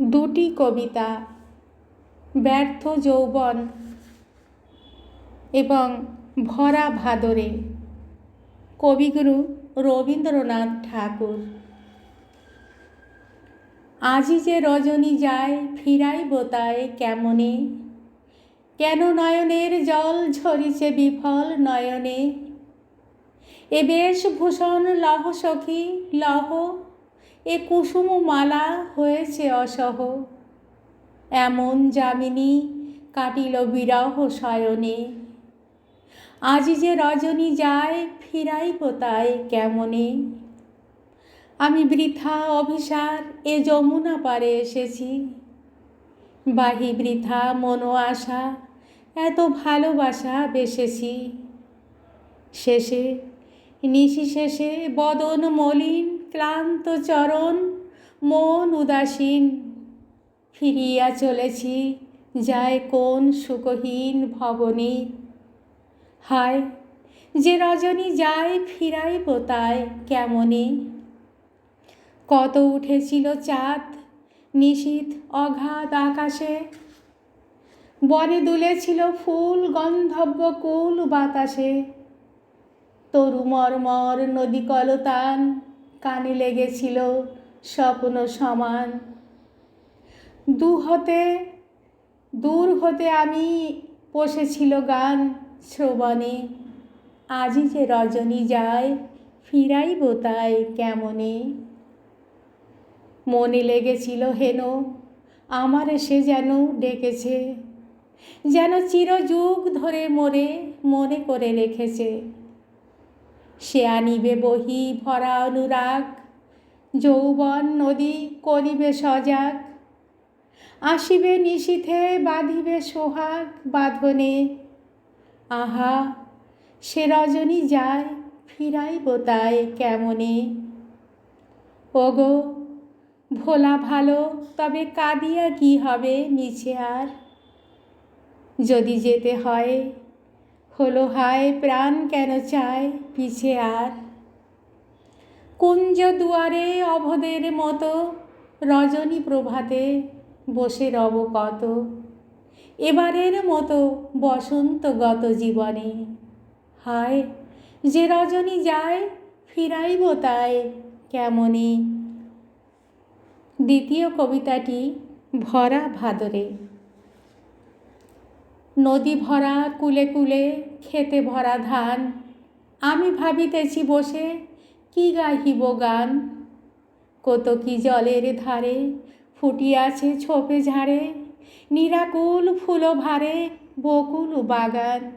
দুটি কবিতা, ব্যর্থ যৌবন এবং ভরা ভাদরে। কবিগুরু রবীন্দ্রনাথ ঠাকুর। আজি যে রজনী যায় ফিরাই বোতায় কেমনে? কেন নয়নের জল ঝরিছে বিফল নয়নে? এ বেশভূষণ লহ সখী, লহ এ কুসুম মালা হয়েছে অসহ। এমন যামিনী কাটিল বিরহ শয়নে। আজি যে রজনী যায় ফিরাই পোতায় কেমনে? আমি বৃথা অভিসার, এ যমুনা পারে এসেছি। বাহি বৃথা মনো আশা এত ভালোবাসা বেসেছি। শেষে নিশি শেষে বদন মলিন ক্লান্ত চরণ, মন উদাসীন। ফিরিয়া চলেছি, যায় কোন সুখহীন ভবনে। হায়, যে রজনী যায় ফিরাই পোতায় কেমনে? কত উঠেছিল চাঁদ নিশীথ অগাধ আকাশে। বনে দুলেছিল ফুল, গন্ধব্য কুল বাতাসে। তরু মরমর নদী কলতান কানে লেগেছিল স্বপ্ন সমান। দু হতে, দূর হতে আমি বসেছিল গান শ্রবণে। আজি যে রজনী যায় ফিরাই বোতায় কেমনে? মনে লেগেছিল হেন, আমার সে যেন ডেকেছে, যেন চিরযুগ ধরে মোরে মনে করে রেখেছে। সে আনিবে বহি ভরা অনুরাগ। যৌবন নদী করিবে সজাগ। আসিবে নিশীথে, বাঁধিবে সোহাগ বাঁধনে। আহা, সে রজনী যায় ফিরাই বোতায় কেমনে? ওগো, ভোলা ভালো, তবে কাঁদিয়া কি হবে নিচে আর? যদি যেতে হয় হলো, হায় প্রাণ কেন চায় পিছে আর? কুঞ্জ দুয়ারে অভদের মতো, রজনী প্রভাতে বসে রব কত? এবারের মতো বসন্তগত জীবনে, হায় যে রজনী যায় ফিরাইব তাই কেমনে? দ্বিতীয় কবিতাটি ভরা ভাদরে। নদী ভরা কুলে কুলে খেতে ভরা ধান। আমি ভাবিতেছি বসে, কি গাহিব গান? কত কি জলের ধারে ফুটিয়াছে ছোপে ঝাড়ে, নিরাকুল ফুলো ভারে বকুল বাগান।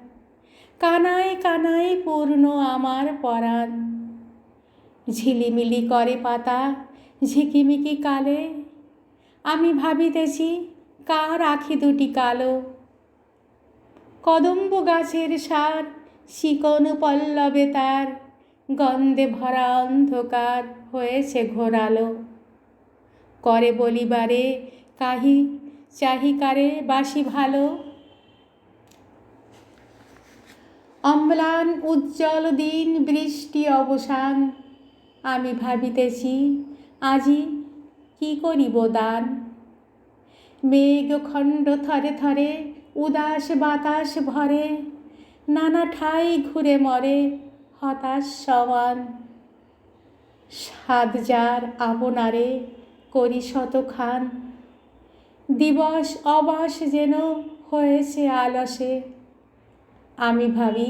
কানায় কানায় পূর্ণ আমার পরাণ। ঝিলিমিলি করে পাতা ঝিকিমিকি কালে। আমি ভাবিতেছি, কার আখি দুটি কালো? কদম্ব গাছের সার, শিকন পল্লবে তার, গন্ধে ভরা অন্ধকার হয়েছে ঘোরালো। করে বলিবারে কাহি চাহিকারে বাসি ভালো? অম্লান উজ্জ্বল দিন বৃষ্টি অবসান, আমি ভাবিতেছি আজি কি করিব দান? মেঘ খণ্ড থরে থরে উদাস বাতাস ভরে, নানা ঠাই ঘুরে মরে, হতাশ সমান। সাত যার আপনারে করি শতখান। দিবস অবাস যেন হয়েছে আলসে। আমি ভাবি,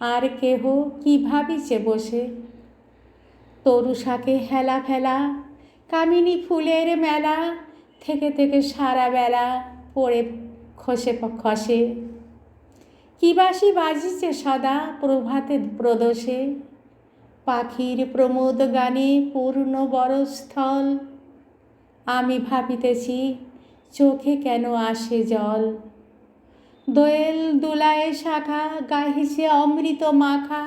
আর কেহ কি ভাবিছে বসে? তরু শাকে হেলা ফেলা, কামিনী ফুলের মেলা, থেকে থেকে সারা বেলা পড়ে খসে খসে। কিবাসি বাজিছে সদা প্রভাতে প্রদোষে? পাখির প্রমোদ গানে পূর্ণ বরস্থল। আমি ভাবিতেছি, চোখে কেন আসে জল? দোয়েল দুলায় শাখা, গাহিছে অমৃত মাখা,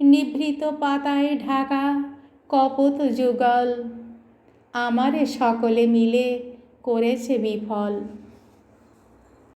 নিভৃত পাতায় ঢাকা, কপত যুগল। আমারে সকলে মিলে করেছে বিফল।